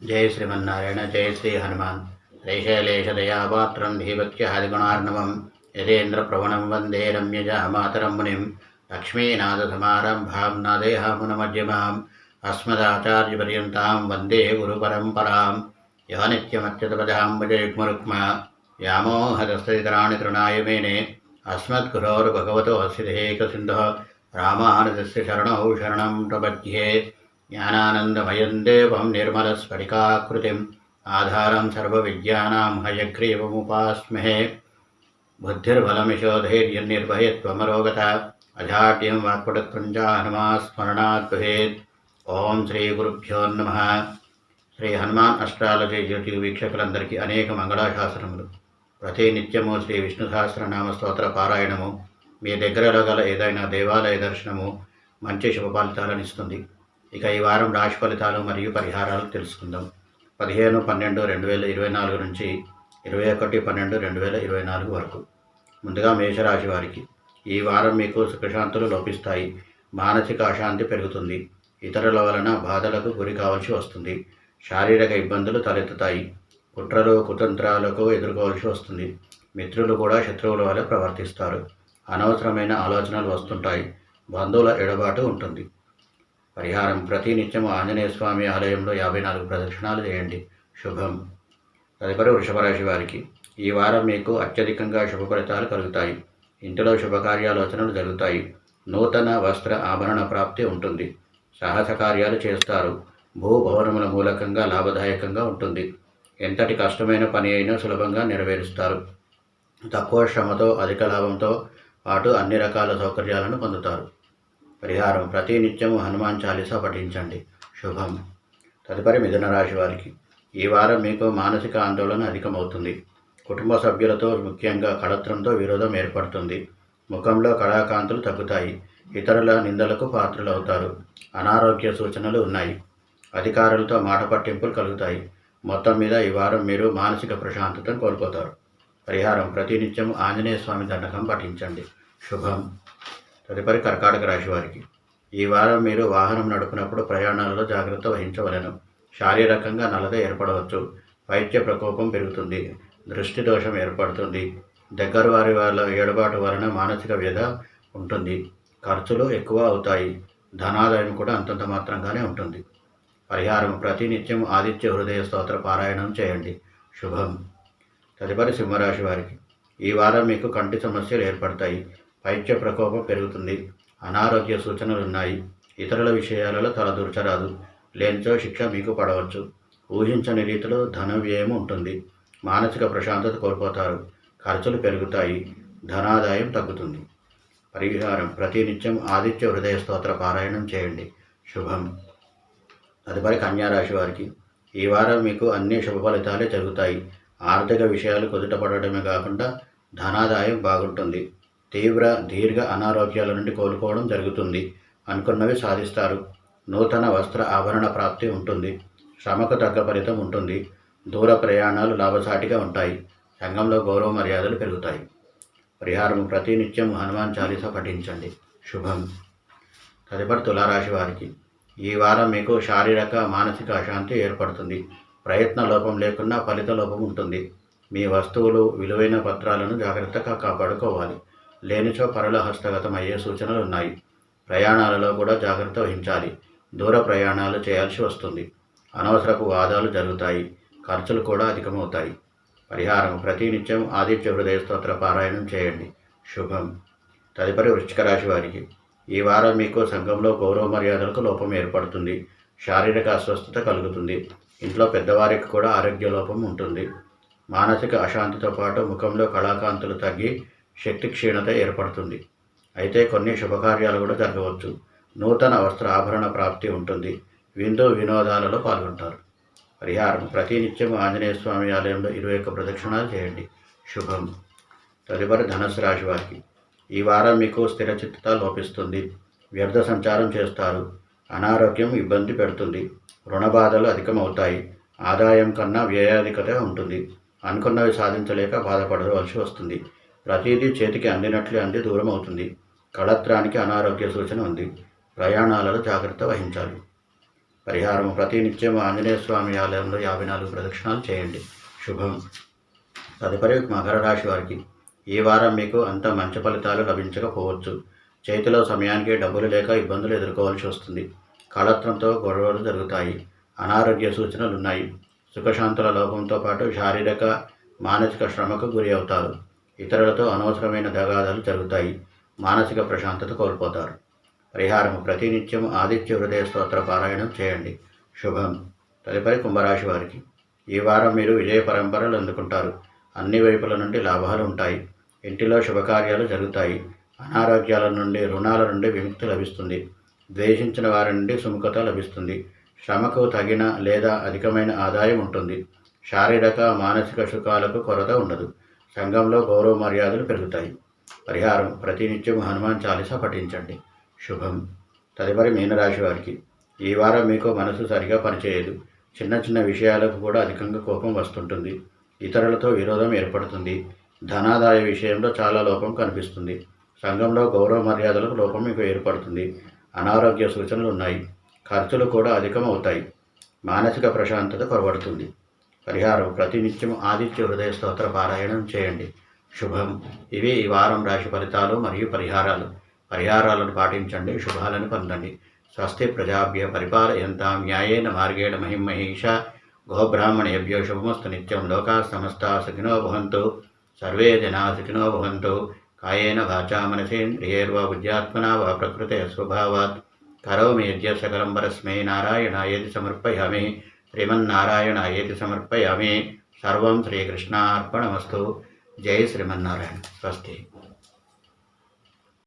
జయ శ్రీమన్నారాయణ జయ శ్రీ హనుమాన్ రైశైలేషదయాపాత్రం శ్రీశైలేశదయాపాత్రం ధీభక్త్యాదిగుణార్ణవం యథేంద్రప్రవణం వందే రమ్యజామాతరం మునిం లక్ష్మీనాథసమారంభాం నాదేహామునమధ్యమాం అస్మదాచార్యపర్యంతాం వందే గురుపరంపరాం యా నిత్యమత్యుతపదాం భజయుగ్మరుక్మ వ్యామోహదస్తరాణి తృణాయ మేనే అస్మద్గురోర్భగవతో సిద్ధేకసింధో రామానుజస్య శరణౌ శరణం ప్రపద్యే జ్ఞానానందమయం దేవం నిర్మలస్ఫటికాకృతిం ఆధారం సర్వవిద్యానాం హయగ్రీవముపాస్మహే బుద్ధిర్బలమిశోధైర్యం నిర్భయత్వమరోగత అజాడ్యం వాక్పటత్వంచ హనుమాస్మరణాత్ భవేత్ ఓం శ్రీ గురుభ్యో నమ శ్రీ హనుమాన్ అష్టాలజీ జ్యోతి వీక్షకులందరికీ అనేక మంగళాశాసనములు. ప్రతి నిత్యము శ్రీ విష్ణు సహస్రనామ స్తోత్ర పారాయణము. మీ దగ్గరలో గల ఏదైనా దేవాలయ దర్శనము మంచి శుభ ఫలితాలను ఇస్తుంది. ఇక ఈ వారం రాశి ఫలితాలు మరియు పరిహారాలు తెలుసుకుందాం. పదిహేను పన్నెండు రెండు వేల ఇరవై నాలుగు నుంచి ఇరవై ఒకటి పన్నెండు రెండు వేల ఇరవై నాలుగు వరకు. ముందుగా మేషరాశి వారికి ఈ వారం మీకు సుఖశాంతులు లోపిస్తాయి. మానసిక అశాంతి పెరుగుతుంది. ఇతరుల వలన బాధలకు గురి కావాల్సి వస్తుంది. శారీరక ఇబ్బందులు తలెత్తుతాయి. కుట్రలు కుతంత్రాలకు ఎదుర్కోవాల్సి వస్తుంది. మిత్రులు కూడా శత్రువుల వలె ప్రవర్తిస్తారు. అనవసరమైన ఆలోచనలు వస్తుంటాయి. బంధువుల ఎడబాటు ఉంటుంది. పరిహారం ప్రతి నిత్యం ఆంజనేయ స్వామి ఆలయంలో యాభై నాలుగు ప్రదక్షిణాలు చేయండి. శుభం. తదుపరి వృషభరాశి వారికి ఈ వారం మీకు అత్యధికంగా శుభ ఫలితాలు కలుగుతాయి. ఇంటిలో శుభకార్యాలోచనలు జరుగుతాయి. నూతన వస్త్ర ఆభరణ ప్రాప్తి ఉంటుంది. సాహస కార్యాలు చేస్తారు. భూభవనముల మూలకంగా లాభదాయకంగా ఉంటుంది. ఎంతటి కష్టమైన పని అయినా సులభంగా నెరవేరుస్తారు. తక్కువ శ్రమతో అధిక లాభంతో పాటు అన్ని రకాల సౌకర్యాలను పొందుతారు. పరిహారం ప్రతి నిత్యము హనుమాన్ చాలీసా పఠించండి. శుభం. తదుపరి మిథున రాశి వారికి. ఈ వారం మీకు మానసిక ఆందోళన అధికమవుతుంది. కుటుంబ సభ్యులతో ముఖ్యంగా కళత్రంతో విరోధం ఏర్పడుతుంది. ముఖంలో కళాకాంతులు తగ్గుతాయి. ఇతరుల నిందలకు పాత్రలవుతారు. అనారోగ్య సూచనలు ఉన్నాయి. అధికారులతో మాట పట్టింపులు కలుగుతాయి. మొత్తం మీద ఈ వారం మీరు మానసిక ప్రశాంతతను కోల్పోతారు. పరిహారం ప్రతినిత్యం ఆంజనేయ స్వామి దండకం పఠించండి. శుభం. తదుపరి కర్కాటక రాశి వారికి. ఈ వారం మీరు వాహనం నడుపునప్పుడు ప్రయాణాలలో జాగ్రత్త వహించవలెను. శారీరకంగా నలత ఏర్పడవచ్చు. వైద్య ప్రకోపం పెరుగుతుంది. దృష్టి దోషం ఏర్పడుతుంది. దగ్గర వారి వాళ్ళ ఏడుబాటు వలన మానసిక వ్యధ ఉంటుంది. ఖర్చులు ఎక్కువ అవుతాయి. ధనాదాయం కూడా అంతంత మాత్రంగానే ఉంటుంది. పరిహారం ప్రతినిత్యం ఆదిత్య హృదయ స్తోత్ర పారాయణం చేయండి. శుభం. తదుపరి సింహరాశి వారికి. ఈ వారం మీకు కంటి సమస్యలు ఏర్పడతాయి. పైత్య ప్రకోపం పెరుగుతుంది. అనారోగ్య సూచనలు ఉన్నాయి. ఇతరుల విషయాలలో తలదూర్చరాదు. లేనిచో శిక్ష మీకు పడవచ్చు. ఊహించని రీతిలో ధన వ్యయం ఉంటుంది. మానసిక ప్రశాంతత కోల్పోతారు. ఖర్చులు పెరుగుతాయి. ధనాదాయం తగ్గుతుంది. పరిహారం. ప్రతినిత్యం ఆదిత్య హృదయ స్తోత్ర పారాయణం చేయండి. శుభం. తదుపరి కన్యారాశి వారికి. ఈ వారం మీకు అన్ని శుభ ఫలితాలే జరుగుతాయి. ఆర్థిక విషయాలు కుదుటపడటమే కాకుండా ధనాదాయం బాగుంటుంది. తీవ్ర దీర్ఘ అనారోగ్యాల నుండి కోలుకోవడం జరుగుతుంది. అనుకున్నవి సాధిస్తారు. నూతన వస్త్ర ఆభరణ ప్రాప్తి ఉంటుంది. శ్రమకు తగ్గ ఫలితం ఉంటుంది. దూర ప్రయాణాలు లాభసాటిగా ఉంటాయి. సంఘంలో గౌరవ మర్యాదలు పెరుగుతాయి. పరిహారం ప్రతినిత్యం హనుమాన్ చాలీస పఠించండి. శుభం. తదుపరి తులారాశి వారికి ఈ వారం మీకు శారీరక మానసిక అశాంతి ఏర్పడుతుంది. ప్రయత్న లోపం లేకుండా ఫలిత లోపం ఉంటుంది. మీ వస్తువులు విలువైన పత్రాలను జాగ్రత్తగా కాపాడుకోవాలి. లేనిచో పరుల హస్తగతం అయ్యే సూచనలు ఉన్నాయి ప్రయాణాలలో కూడా జాగ్రత్త వహించాలి. దూర ప్రయాణాలు చేయాల్సి వస్తుంది. అనవసరపు వాదాలు జరుగుతాయి. ఖర్చులు కూడా అధికమవుతాయి. పరిహారం ప్రతినిత్యం ఆదిత్య హృదయ స్తోత్ర పారాయణం చేయండి. శుభం. తదుపరి వృశ్చిక రాశి వారికి. ఈ వారం మీకు సంఘంలో గౌరవ మర్యాదలకు లోపం ఏర్పడుతుంది. శారీరక అస్వస్థత కలుగుతుంది. ఇంట్లో పెద్దవారికి కూడా ఆరోగ్య లోపం ఉంటుంది. మానసిక అశాంతితో పాటు ముఖంలో కళాకాంతులు తగ్గి శక్తి క్షీణత ఏర్పడుతుంది. అయితే కొన్ని శుభకార్యాలు కూడా జరగవచ్చు. నూతన వస్త్ర ఆభరణ ప్రాప్తి ఉంటుంది. విందు వినోదాలలో పాల్గొంటారు. పరిహారం. ప్రతినిత్యం ఆంజనేయ స్వామి ఆలయంలో ఇరవై ఒక్క ప్రదక్షిణాలు చేయండి. శుభం. తదుపరి ధనుసు రాశి వారికి. ఈ వారం మీకు స్థిరచిత్తత లోపిస్తుంది. వ్యర్థ సంచారం చేస్తారు. అనారోగ్యం ఇబ్బంది పెడుతుంది. రుణ బాధలు అధికమవుతాయి. ఆదాయం కన్నా వ్యయాధికత ఉంటుంది. అనుకున్నవి సాధించలేక బాధపడవలసి వస్తుంది. ప్రతిదీ చేతికి అందినట్లే అంది దూరం అవుతుంది కళత్రానికి అనారోగ్య సూచన ఉంది. ప్రయాణాలలో జాగ్రత్త వహించాలి. పరిహారం ప్రతినిత్యం ఆంజనేయ స్వామి ఆలయంలో యాభై నాలుగు ప్రదక్షిణాలు చేయండి. శుభం. తదుపరి మకర రాశి వారికి ఈ వారం మీకు అంత మంచి ఫలితాలు లభించకపోవచ్చు. చేతిలో సమయానికి డబ్బులు లేక ఇబ్బందులు ఎదుర్కోవాల్సి వస్తుంది. కళత్రంతో గొడవలు జరుగుతాయి. అనారోగ్య సూచనలు ఉన్నాయి సుఖశాంతుల లోపంతో పాటు శారీరక మానసిక శ్రమకు గురి అవుతారు. ఇతరులతో అనవసరమైన దగాదాలు జరుగుతాయి. మానసిక ప్రశాంతత కోల్పోతారు. పరిహారం ప్రతినిత్యం ఆదిత్య హృదయ స్తోత్ర పారాయణం చేయండి. శుభం. తదుపరి కుంభరాశి వారికి. ఈ వారం మీరు విజయ పరంపరలు అందుకుంటారు. అన్ని వైపుల నుండి లాభాలు ఉంటాయి. ఇంటిలో శుభకార్యాలు జరుగుతాయి. అనారోగ్యాల నుండి రుణాల నుండి విముక్తి లభిస్తుంది. ద్వేషించిన వారి నుండి సుముఖత లభిస్తుంది. శ్రమకు తగిన లేదా అధికమైన ఆదాయం ఉంటుంది. శారీరక మానసిక సుఖాలకు కొరత ఉండదు. సంఘంలో గౌరవ మర్యాదలు పెరుగుతాయి. పరిహారం ప్రతినిత్యం హనుమాన్ చాలీస పఠించండి. శుభం. తదుపరి మీనరాశి వారికి ఈ వారం మీకు మనసు సరిగా పనిచేయదు. చిన్న చిన్న విషయాలకు కూడా అధికంగా కోపం వస్తుంటుంది. ఇతరులతో విరోధం ఏర్పడుతుంది. ధనాదాయ విషయంలో చాలా లోపం కనిపిస్తుంది. సంఘంలో గౌరవ మర్యాదలకు లోపం మీకు ఏర్పడుతుంది. అనారోగ్య సూచనలు ఉన్నాయి. ఖర్చులు కూడా అధికం అవుతాయి మానసిక ప్రశాంతత కొరబడుతుంది. పరిహారం ప్రతినిత్యం ఆదిత్య హృదయ స్తోత్ర పారాయణం చేయండి. శుభం. ఇవి ఈ వారం రాశి ఫలితాలు మరియు పరిహారాలు. పరిహారాలను పాటించండి శుభాలను పొందండి. స్వస్తి ప్రజాభ్య పరిపాలయంతాం న్యాయేన మార్గేణ మహిమహేష. గోబ్రాహ్మణేభ్యో శుభమస్తు నిత్యం. లోకా సమస్త సుఖినో భవంతు. సర్వే జనా సుఖినో భవంతు. కాయేన వాచా మనసేంద్రియేర్వా బుద్ధ్యాత్మనా వా ప్రకృతే స్వభావాత్. కరోమి యజ్ఞ సకలం పరస్మై నారాయణాయేతి సమర్పయామి. శ్రీమన్నారాయణాయేతి సమర్పయామి. సర్వం శ్రీకృష్ణార్పణమస్తు. జై శ్రీమన్నారాయణ. స్వస్తి.